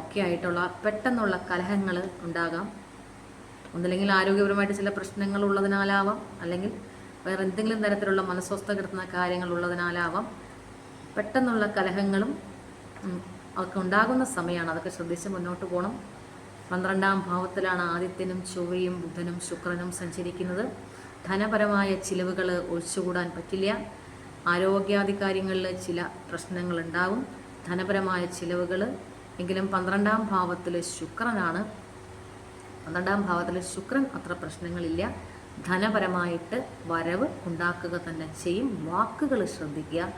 S1: ഒക്കെ ആയിട്ടുള്ള പെട്ടെന്നുള്ള കലഹങ്ങൾ ഉണ്ടാകാം. ഒന്നില്ലെങ്കിൽ ആരോഗ്യപരമായിട്ട് ചില പ്രശ്നങ്ങൾ ഉള്ളതിനാലാവാം. അല്ലെങ്കിൽ വേറെ എന്തെങ്കിലും തരത്തിലുള്ള മനസ്വസ്ഥ കിടത്തുന്ന കാര്യങ്ങൾ ഉള്ളതിനാലാവാം പെട്ടെന്നുള്ള കലഹങ്ങളും അതൊക്കെ ഉണ്ടാകുന്ന സമയമാണ് അതൊക്കെ ശ്രദ്ധിച്ച് മുന്നോട്ട് പോകണം പന്ത്രണ്ടാം ഭാവത്തിലാണ് ആദിത്യനും ചൊവ്വയും ബുധനും ശുക്രനും സഞ്ചരിക്കുന്നത്. ധനപരമായ ചിലവുകൾ ഒഴിച്ചുകൂടാൻ പറ്റില്ല. ആരോഗ്യാദി കാര്യങ്ങളിൽ ചില പ്രശ്നങ്ങൾ ഉണ്ടാകും ധനപരമായ ചിലവുകൾ എങ്കിലും പന്ത്രണ്ടാം ഭാവത്തിൽ ശുക്രനാണ്. പന്ത്രണ്ടാം ഭാവത്തിൽ ശുക്രൻ അത്ര പ്രശ്നങ്ങളില്ല. ധനപരമായിട്ട് വരവ് ഉണ്ടാക്കുക തന്നെ ചെയ്യും. വാക്കുകൾ ശ്രദ്ധിക്കുക.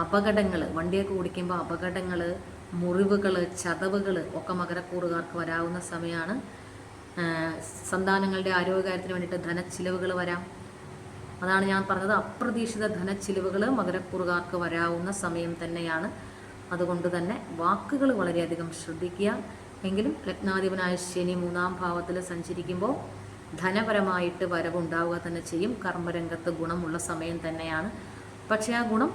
S1: അപകടങ്ങൾ വണ്ടിയൊക്കെ ഓടിക്കുമ്പോൾ അപകടങ്ങൾ മുറിവുകൾ ചതവുകൾ ഒക്കെ മകരക്കൂറുകാർക്ക് വരാവുന്ന സമയമാണ് സന്താനങ്ങളുടെ ആരോഗ്യകാര്യത്തിന് വേണ്ടിയിട്ട് ധനച്ചിലവുകൾ വരാം. അതാണ് ഞാൻ പറഞ്ഞത്. അപ്രതീക്ഷിത ധനച്ചിലവുകൾ മകരക്കൂറുകാർക്ക് വരാവുന്ന സമയം തന്നെയാണ്. അതുകൊണ്ട് തന്നെ വാക്കുകൾ വളരെയധികം ശ്രദ്ധിക്കുക. എങ്കിലും ലഗ്നാധിപനായ ശനി മൂന്നാം ഭാവത്തിൽ സഞ്ചരിക്കുമ്പോൾ ധനപരമായിട്ട് വരവുണ്ടാവുക തന്നെ ചെയ്യും. കർമ്മരംഗത്ത് ഗുണമുള്ള സമയം തന്നെയാണ്. പക്ഷേ ആ ഗുണം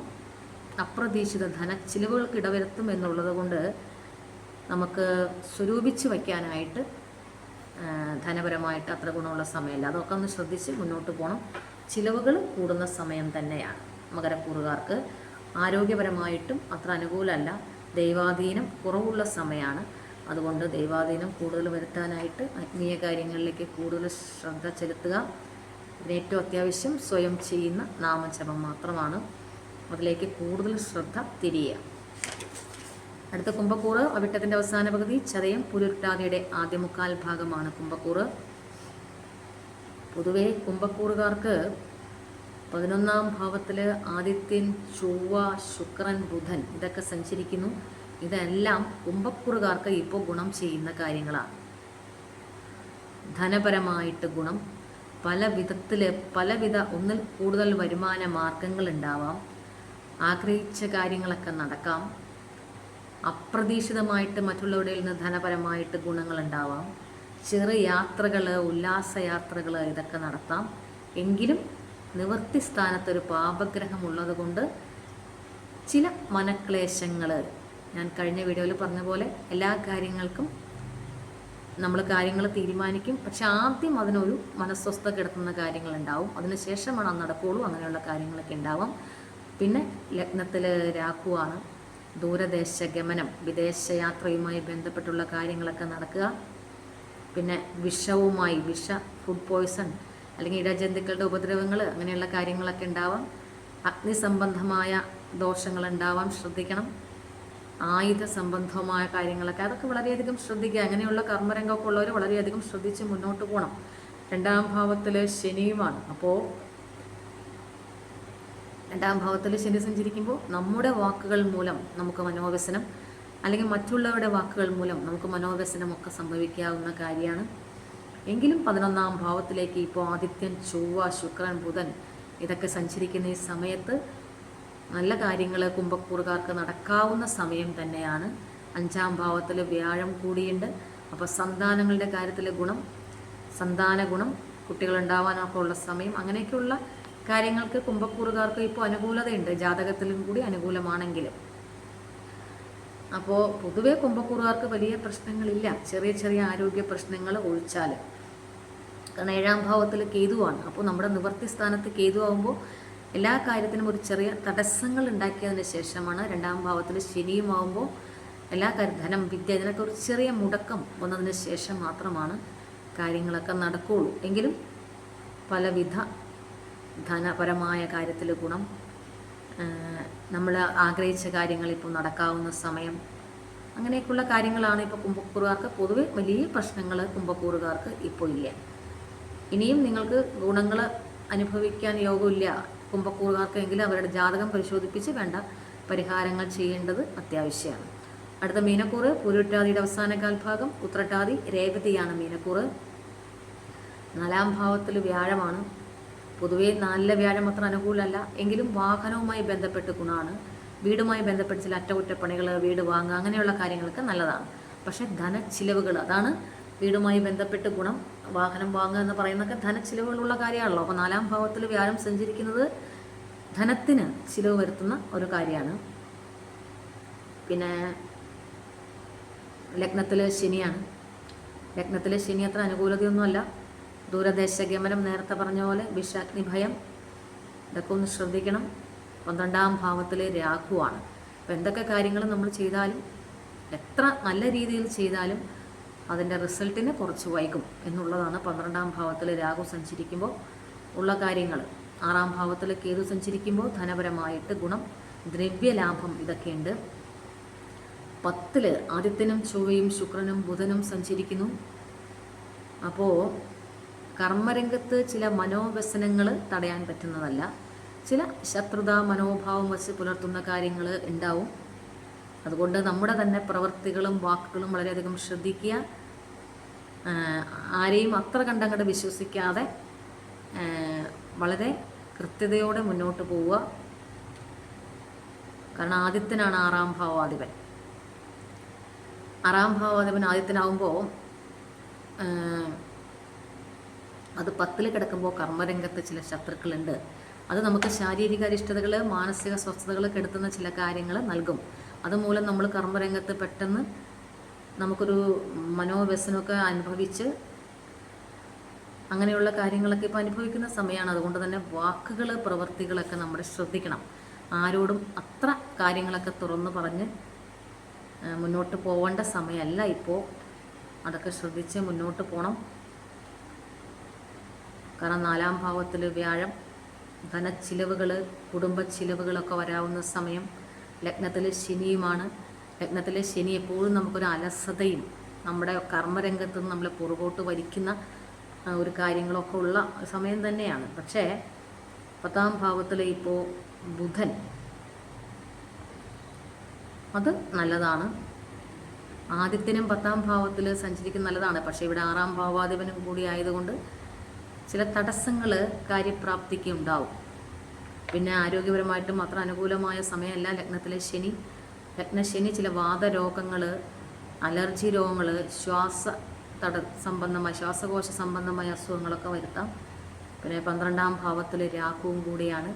S1: അപ്രതീക്ഷിത ധനച്ചിലവുകൾക്ക് ഇടവരുത്തും എന്നുള്ളത് കൊണ്ട് നമുക്ക് സ്വരൂപിച്ച് വയ്ക്കാനായിട്ട് ധനപരമായിട്ട് അത്ര ഗുണമുള്ള സമയമല്ല. അതൊക്കെ ഒന്ന് ശ്രദ്ധിച്ച് മുന്നോട്ട് പോകണം ചിലവുകൾ കൂടുന്ന സമയം തന്നെയാണ്. മകരക്കൂറുകാർക്ക് ആരോഗ്യപരമായിട്ടും അത്ര അനുകൂലമല്ല. ദൈവാധീനം കുറവുള്ള സമയമാണ്. അതുകൊണ്ട് ദൈവാധീനം കൂടുതൽ വരുത്താനായിട്ട് ആത്മീയ കാര്യങ്ങളിലേക്ക് കൂടുതൽ ശ്രദ്ധ ചെലുത്തുക. ഇതിന് ഏറ്റവും അത്യാവശ്യം സ്വയം ചെയ്യുന്ന നാമജപം മാത്രമാണ്. അതിലേക്ക് കൂടുതൽ ശ്രദ്ധ തിരിയുക. അടുത്ത കുംഭക്കൂറ് അവിട്ടത്തിന്റെ അവസാന പകുതി ചതയം പുരുട്ടാതിയുടെ ആദ്യ മുക്കാൽ ഭാഗമാണ് കുംഭക്കൂറ്. പൊതുവെ കുംഭക്കൂറുകാർക്ക് പതിനൊന്നാം ഭാവത്തിൽ ആദിത്യൻ ചൊവ്വ ശുക്രൻ ബുധൻ ഇതൊക്കെ സഞ്ചരിക്കുന്നു. ഇതെല്ലാം കുംഭക്കുറുകാർക്ക് ഇപ്പോൾ ഗുണം ചെയ്യുന്ന കാര്യങ്ങളാണ്. ധനപരമായിട്ട് ഗുണം പല വിധത്തിൽ പലവിധ ഒന്നിൽ കൂടുതൽ വരുമാന മാർഗങ്ങൾ ഉണ്ടാവാം. ആഗ്രഹിച്ച കാര്യങ്ങളൊക്കെ നടക്കാം. അപ്രതീക്ഷിതമായിട്ട് മറ്റുള്ളവരുടെ നിന്ന് ധനപരമായിട്ട് ഗുണങ്ങൾ ഉണ്ടാവാം. ചെറു യാത്രകൾ ഉല്ലാസയാത്രകൾ ഇതൊക്കെ നടത്താം. എങ്കിലും നിവൃത്തി സ്ഥാനത്തൊരു പാപഗ്രഹം ഉള്ളത് കൊണ്ട് ചില മനക്ലേശങ്ങൾ ഞാൻ കഴിഞ്ഞ വീഡിയോയിൽ പറഞ്ഞ പോലെ എല്ലാ കാര്യങ്ങൾക്കും നമ്മൾ കാര്യങ്ങൾ തീരുമാനിക്കും. പക്ഷെ ആദ്യം അതിനൊരു മനസ്വസ്ഥ കിടത്തുന്ന കാര്യങ്ങളുണ്ടാവും അതിനുശേഷമാണ് അത് നടക്കുകയുള്ളൂ അങ്ങനെയുള്ള കാര്യങ്ങളൊക്കെ ഉണ്ടാവും. പിന്നെ ലഗ്നത്തിൽ രാഹുവാണ്. ദൂരദേശ ഗമനം വിദേശയാത്രയുമായി ബന്ധപ്പെട്ടുള്ള കാര്യങ്ങളൊക്കെ നടക്കുക. പിന്നെ വിഷവുമായി വിഷ ഫുഡ് പോയ്സൺ അല്ലെങ്കിൽ ഇടജന്തുക്കളുടെ ഉപദ്രവങ്ങൾ അങ്ങനെയുള്ള കാര്യങ്ങളൊക്കെ ഉണ്ടാവാം. അഗ്നി സംബന്ധമായ ദോഷങ്ങൾ ഉണ്ടാവാം. ശ്രദ്ധിക്കണം. ആയുധ സംബന്ധമായ കാര്യങ്ങളൊക്കെ അതൊക്കെ വളരെയധികം ശ്രദ്ധിക്കുക. അങ്ങനെയുള്ള കർമ്മരംഗമൊക്കെ ഉള്ളവർ വളരെയധികം ശ്രദ്ധിച്ച് മുന്നോട്ട് പോകണം. രണ്ടാം ഭാവത്തിൽ ശനിയുമാണ്. അപ്പോൾ രണ്ടാം ഭാവത്തിൽ ശനി സഞ്ചരിക്കുമ്പോൾ നമ്മുടെ വാക്കുകൾ മൂലം നമുക്ക് മനോവ്യസനം അല്ലെങ്കിൽ മറ്റുള്ളവരുടെ വാക്കുകൾ മൂലം നമുക്ക് മനോവ്യസനമൊക്കെ സംഭവിക്കാവുന്ന കാര്യമാണ്. എങ്കിലും പതിനൊന്നാം ഭാവത്തിലേക്ക് ഇപ്പോൾ ആദിത്യൻ ചൊവ്വ ശുക്രൻ ബുധൻ ഇതൊക്കെ സഞ്ചരിക്കുന്ന ഈ സമയത്ത് നല്ല കാര്യങ്ങൾ കുംഭക്കൂറുകാർക്ക് നടക്കാവുന്ന സമയം തന്നെയാണ്. അഞ്ചാം ഭാവത്തിൽ വ്യാഴം കൂടിയുണ്ട്. അപ്പോൾ സന്താനങ്ങളുടെ കാര്യത്തിൽ ഗുണം സന്താന ഗുണം കുട്ടികളുണ്ടാവാനൊക്കെ ഉള്ള സമയം അങ്ങനെയൊക്കെയുള്ള കാര്യങ്ങൾക്ക് കുംഭക്കൂറുകാർക്ക് ഇപ്പോൾ അനുകൂലതയുണ്ട്. ജാതകത്തിലും കൂടി അനുകൂലമാണെങ്കിലും. അപ്പോൾ പൊതുവേ കുംഭക്കൂറുകാർക്ക് വലിയ പ്രശ്നങ്ങളില്ല. ചെറിയ ചെറിയ ആരോഗ്യ പ്രശ്നങ്ങൾ ഒഴിച്ചാൽ കാരണം ഏഴാം ഭാവത്തിൽ കേതുവാണ്. അപ്പോൾ നമ്മുടെ നിവർത്തി സ്ഥാനത്ത് കേതു ആകുമ്പോൾ എല്ലാ കാര്യത്തിനും ഒരു ചെറിയ തടസ്സങ്ങൾ ഉണ്ടാക്കിയതിന് ശേഷമാണ് രണ്ടാം ഭാവത്തിൽ ശനിയുമാകുമ്പോൾ എല്ലാ കാര്യം ധനം വിദ്യ ഇതിനൊക്കെ ഒരു ചെറിയ മുടക്കം വന്നതിന് ശേഷം മാത്രമാണ് കാര്യങ്ങളൊക്കെ നടക്കുകയുള്ളൂ. എങ്കിലും പലവിധ ധനപരമായ കാര്യത്തിൽ ഗുണം നമ്മൾ ആഗ്രഹിച്ച കാര്യങ്ങൾ ഇപ്പോൾ നടക്കാവുന്ന സമയം അങ്ങനെയൊക്കെയുള്ള കാര്യങ്ങളാണ് ഇപ്പോൾ കുംഭക്കൂറുകാർക്ക് പൊതുവെ വലിയ പ്രശ്നങ്ങൾ കുംഭക്കൂറുകാർക്ക് ഇപ്പോൾ ഇല്ല. ഇനിയും നിങ്ങൾക്ക് ഗുണങ്ങൾ അനുഭവിക്കാൻ യോഗമില്ല. കുംഭക്കൂറുകാർക്കെങ്കിലും അവരുടെ ജാതകം പരിശോധിപ്പിച്ച് വേണ്ട പരിഹാരങ്ങൾ ചെയ്യേണ്ടത് അത്യാവശ്യമാണ്. അടുത്ത മീനക്കൂറ് പുരുട്ടാതിയുടെ അവസാന കാൽഭാഗം ഉത്രട്ടാതി രേവതിയാണ് മീനക്കൂറ്. നാലാം ഭാവത്തിൽ വ്യാഴമാണ്. പൊതുവേ നല്ല വ്യാഴം അത്ര അനുകൂലമല്ല. എങ്കിലും വാഹനവുമായി ബന്ധപ്പെട്ട് ഗുണമാണ്. വീടുമായി ബന്ധപ്പെട്ട് ചില അറ്റകുറ്റപ്പണികൾ വീട് വാങ്ങുക അങ്ങനെയുള്ള കാര്യങ്ങൾക്ക് നല്ലതാണ്. പക്ഷേ ധനച്ചിലവുകൾ അതാണ് വീടുമായി ബന്ധപ്പെട്ട് ഗുണം. വാഹനം വാങ്ങുക എന്ന് പറയുന്നതൊക്കെ ധനച്ചിലവുകളുള്ള കാര്യമാണല്ലോ. അപ്പോൾ നാലാം ഭാവത്തിൽ വ്യാഴം സഞ്ചരിക്കുന്നത് ധനത്തിന് ചിലവ് വരുത്തുന്ന ഒരു കാര്യമാണ്. പിന്നെ ലഗ്നത്തിൽ ശനിയാണ്. ലഗ്നത്തിൽ ശനി അത്ര അനുകൂലതയൊന്നുമല്ല. ദൂരദേശ ഗമനം നേരത്തെ പറഞ്ഞ പോലെ വിഷാഗ്നി ഭയം ഇതൊക്കെ ഒന്ന് ശ്രദ്ധിക്കണം. പന്ത്രണ്ടാം ഭാവത്തിലെ രാഹുവാണ്. അപ്പോൾ എന്തൊക്കെ കാര്യങ്ങൾ നമ്മൾ ചെയ്താലും എത്ര നല്ല രീതിയിൽ ചെയ്താലും അതിന്റെ റിസൾട്ടിന് കുറച്ച് വൈകും എന്നുള്ളതാണ് പന്ത്രണ്ടാം ഭാവത്തിൽ രാഹു സഞ്ചരിക്കുമ്പോൾ ഉള്ള കാര്യങ്ങൾ. ആറാം ഭാവത്തിൽ കേതു സഞ്ചരിക്കുമ്പോൾ ധനപരമായിട്ട് ഗുണം ദ്രവ്യലാഭം ഇതൊക്കെയുണ്ട്. പത്തിൽ ആദിത്യനും ചൊവ്വയും ശുക്രനും ബുധനും സഞ്ചരിക്കുന്നു. അപ്പോൾ കർമ്മരംഗത്ത് ചില മനോവ്യസനങ്ങൾ തടയാൻ പറ്റുന്നതല്ല. ചില ശത്രുതാ മനോഭാവം വച്ച് പുലർത്തുന്ന കാര്യങ്ങൾ ഉണ്ടാവും. അതുകൊണ്ട് നമ്മുടെ തന്നെ പ്രവൃത്തികളും വാക്കുകളും വളരെയധികം ശ്രദ്ധിക്കുക. ആരെയും അത്ര കണ്ടങ്ങോട്ട് വിശ്വസിക്കാതെ വളരെ കൃത്യതയോടെ മുന്നോട്ട് പോവുക. കാരണം ആദിത്യനാണ് ആറാം ഭാവാധിപൻ. ആറാം ഭാവാധിപൻ ആദിത്യനാവുമ്പോൾ അത് പത്തിൽ കിടക്കുമ്പോൾ കർമ്മരംഗത്ത് ചില ശത്രുക്കളുണ്ട്. അത് നമുക്ക് ശാരീരിക അരിഷ്ടതകൾ മാനസിക സ്വസ്ഥതകൾ കെടുത്തുന്ന ചില കാര്യങ്ങൾ നൽകും. അതുമൂലം നമ്മൾ കർമ്മരംഗത്ത് പെട്ടെന്ന് നമുക്കൊരു മനോവ്യസനമൊക്കെ അനുഭവിച്ച് അങ്ങനെയുള്ള കാര്യങ്ങളൊക്കെ ഇപ്പോൾ അനുഭവിക്കുന്ന സമയമാണ്. അതുകൊണ്ട് തന്നെ വാക്കുകൾ പ്രവൃത്തികളൊക്കെ നമ്മൾ ശ്രദ്ധിക്കണം. ആരോടും അത്ര കാര്യങ്ങളൊക്കെ തുറന്നു പറഞ്ഞ് മുന്നോട്ട് പോവേണ്ട സമയമല്ല ഇപ്പോൾ അതൊക്കെ ശ്രദ്ധിച്ച് മുന്നോട്ട് പോകണം കാരണം നാലാം ഭാവത്തിൽ വ്യാഴം ധനച്ചിലവുകൾ കുടുംബച്ചിലവുകളൊക്കെ വരാവുന്ന സമയം ലഗ്നത്തിൽ ശനിയുമാണ്. ലഗ്നത്തിലെ ശനി എപ്പോഴും നമുക്കൊരു അലസതയും നമ്മുടെ കർമ്മരംഗത്ത് നിന്ന് നമ്മളെ പുറകോട്ട് വലിക്കുന്ന ഒരു കാര്യങ്ങളൊക്കെ ഉള്ള സമയം തന്നെയാണ്. പക്ഷേ പത്താം ഭാവത്തിൽ ഇപ്പോൾ ബുധൻ അത് നല്ലതാണ്. ആദിത്യനും പത്താം ഭാവത്തിൽ സഞ്ചരിക്കുന്ന നല്ലതാണ്. പക്ഷേ ഇവിടെ ആറാം ഭാവാധിപനും കൂടി ആയതുകൊണ്ട് ചില തടസ്സങ്ങൾ കാര്യപ്രാപ്തിക്ക് ഉണ്ടാവും. പിന്നെ ആരോഗ്യപരമായിട്ടും അത്ര അനുകൂലമായ സമയമല്ല ലഗ്നത്തിലെ ശനി. ലഗ്നശനി ചില വാതരോഗങ്ങൾ അലർജി രോഗങ്ങൾ ശ്വാസ തട സംബന്ധമായ ശ്വാസകോശ സംബന്ധമായ അസുഖങ്ങളൊക്കെ വരുത്താം. പിന്നെ പന്ത്രണ്ടാം ഭാവത്തിൽ രാഹുവും കൂടിയാണ്.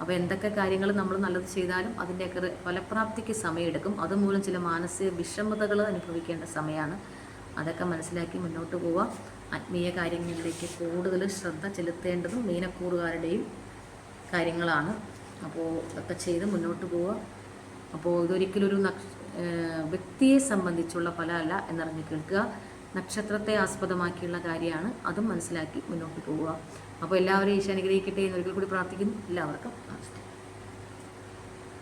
S1: അപ്പോൾ എന്തൊക്കെ കാര്യങ്ങൾ നമ്മൾ നല്ലത് ചെയ്താലും അതിന്റെയൊക്കെ ഫലപ്രാപ്തിക്ക് സമയമെടുക്കും. അതുമൂലം ചില മാനസിക വിഷമതകൾ അനുഭവിക്കേണ്ട സമയമാണ് അതൊക്കെ മനസ്സിലാക്കി മുന്നോട്ട് പോവുക ആത്മീയ കാര്യങ്ങളിലേക്ക് കൂടുതൽ ശ്രദ്ധ ചെലുത്തേണ്ടതും മീനക്കൂറുകാരുടെയും കാര്യങ്ങളാണ്. അപ്പോൾ ഇതൊക്കെ ചെയ്ത് മുന്നോട്ട് പോവുക അപ്പോൾ ഇതൊരിക്കലും ഒരു നക്ഷ വ്യക്തിയെ സംബന്ധിച്ചുള്ള ഫലമല്ല എന്നറിഞ്ഞ് കേൾക്കുക. നക്ഷത്രത്തെ ആസ്പദമാക്കിയുള്ള കാര്യമാണ്. അതും മനസ്സിലാക്കി മുന്നോട്ട് പോവുക. അപ്പോൾ എല്ലാവരും ഈശോ അനുഗ്രഹിക്കട്ടെ എന്നൊരിക്കൽ കൂടി പ്രാർത്ഥിക്കുന്നു. എല്ലാവർക്കും